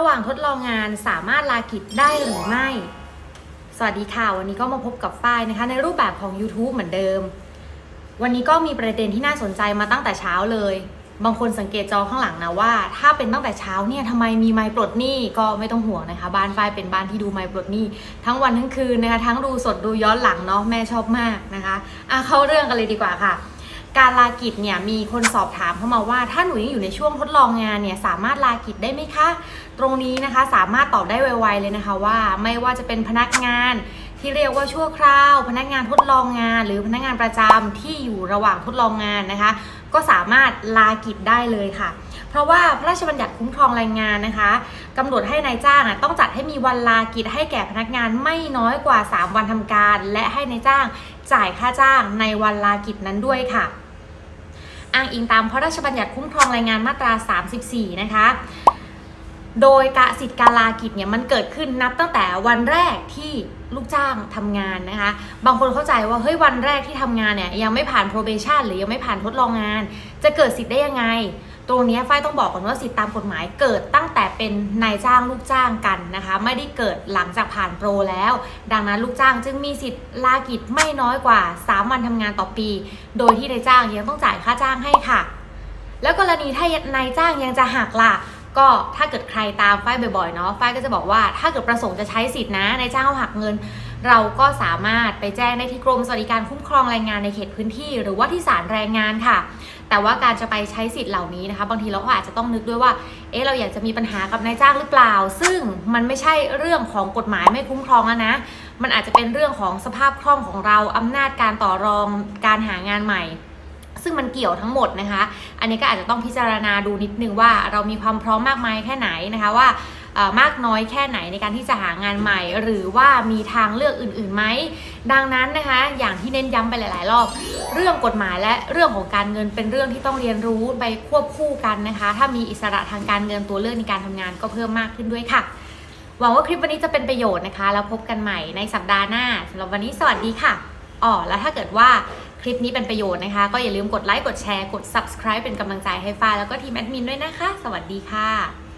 ระหว่างทดลองงานสามารถลากิจได้หรือไม่ สวัสดีค่ะ วันนี้ก็มาพบกับฝ้ายนะคะ ในรูปแบบของ YouTube เหมือนเดิม วันนี้ก็มีประเด็นที่น่าสนใจมาตั้งแต่เช้าเลย บางคนสังเกตจอข้างหลังนะว่า ถ้าเป็นตั้งแต่เช้าเนี่ยทำไมมีไมค์ปลดหนี้ก็ไม่ต้องห่วงนะคะ บ้านฝ้ายเป็นบ้านที่ดูไมค์ปลดหนี้ทั้งวันทั้งคืนนะคะ ทั้งดูสดดูย้อนหลังเนาะแม่ชอบมากนะคะอะเข้าเรื่องกันเลยดีกว่าค่ะ การลากิจเนี่ยมีคนสอบถามเข้ามาว่า ถ้าหนูยังอยู่ในช่วงทดลองงานเนี่ยสามารถลากิจได้ไหมคะ ตรงนี้นะคะสามารถตอบได้ไวๆเลยนะคะว่าไม่ว่าจะเป็นพนักงานที่เรียกว่าชั่วคราว พนักงานทดลองงาน หรือพนักงานประจำที่อยู่ระหว่างทดลองงานนะคะ ก็สามารถลากิจได้เลยค่ะ เพราะว่าพระราชบัญญัติคุ้มครองแรงงานนะคะกำหนดให้นายจ้างต้องจัดให้มีวันลากิจให้แก่พนักงานไม่น้อยกว่า 3 วันทำการ และให้นายจ้างจ่ายค่าจ้างในวันลากิจนั้นด้วยค่ะ อ้างอิงตามพระราชบัญญัติคุ้มครองแรงงานมาตรา 34 นะคะ โดยกะสิทธิการลากิจเนี่ยมันเกิดขึ้นนับตั้งแต่วันแรกที่ลูกจ้างทำงานนะคะ บางคนเข้าใจว่าเฮ้ยวันแรกที่ทำงานเนี่ยยังไม่ผ่าน probation หรือยังไม่ผ่านทดลองงาน จะเกิดสิทธิ์ได้ยังไง ตรงนี้ฝ้ายต้องบอกก่อนว่าสิทธิตามกฎหมายเกิดตั้งแต่เป็นนายจ้างลูกจ้างกันนะคะ ไม่ได้เกิดหลังจากผ่านโปรแล้ว ดังนั้นลูกจ้างจึงมีสิทธิ์ลากิจไม่น้อยกว่า 3 วันทำงานต่อปี โดยที่นายจ้างยังต้องจ่ายค่าจ้างให้ค่ะ แล้วกรณีถ้านายจ้างยังจะหักล่ะก็ถ้าเกิดใครตามฝ้ายบ่อยๆเนาะฝ้ายก็จะบอกว่าถ้าเกิดประสงค์จะใช้สิทธินะนายจ้างเขาหักเงิน เราก็สามารถไปแจ้งได้ที่กรมสวัสดิการคุ้มครองแรงงานในเขตพื้นที่ หรือว่าที่ศาลแรงงานค่ะ แต่ว่าการจะไปใช้สิทธิ์เหล่านี้นะคะ บางทีเราก็อาจจะต้องนึกด้วยว่า เอ๊ะเราอยากจะมีปัญหากับนายจ้างหรือเปล่า ซึ่งมันไม่ใช่เรื่องของกฎหมายไม่คุ้มครองนะ มันอาจจะเป็นเรื่องของสภาพคล่องของเราอำนาจการต่อรองการหางานใหม่ซึ่งมันเกี่ยวทั้งหมดนะคะ อันนี้ก็อาจจะต้องพิจารณาดูนิดนึงว่าเรามีความพร้อมมากมายแค่ไหนนะคะว่า มากน้อยแค่ไหนในการที่จะหางานใหม่ หรือว่ามีทางเลือกอื่นๆไหมดังนั้นนะคะ อย่างที่เน้นย้ำไปหลาย ๆ รอบ เรื่องกฎหมายและเรื่องของการเงินเป็นเรื่องที่ต้องเรียนรู้ไปควบคู่กันนะคะ ถ้ามีอิสระทางการเงินตัวเลือกในการทำงานก็เพิ่มมากขึ้นด้วยค่ะหวังว่าคลิปวันนี้จะเป็นประโยชน์นะคะ แล้วพบกันใหม่ในสัปดาห์หน้าสำหรับวันนี้สวัสดีค่ะอ๋อแล้วถ้าเกิดว่าคลิปนี้เป็นประโยชน์นะคะ ก็อย่าลืมกดไลค์กดแชร์กด subscribe เป็นกำลังใจให้ฟ้าแล้วก็ทีมแอดมินด้วยนะคะ สวัสดีค่ะ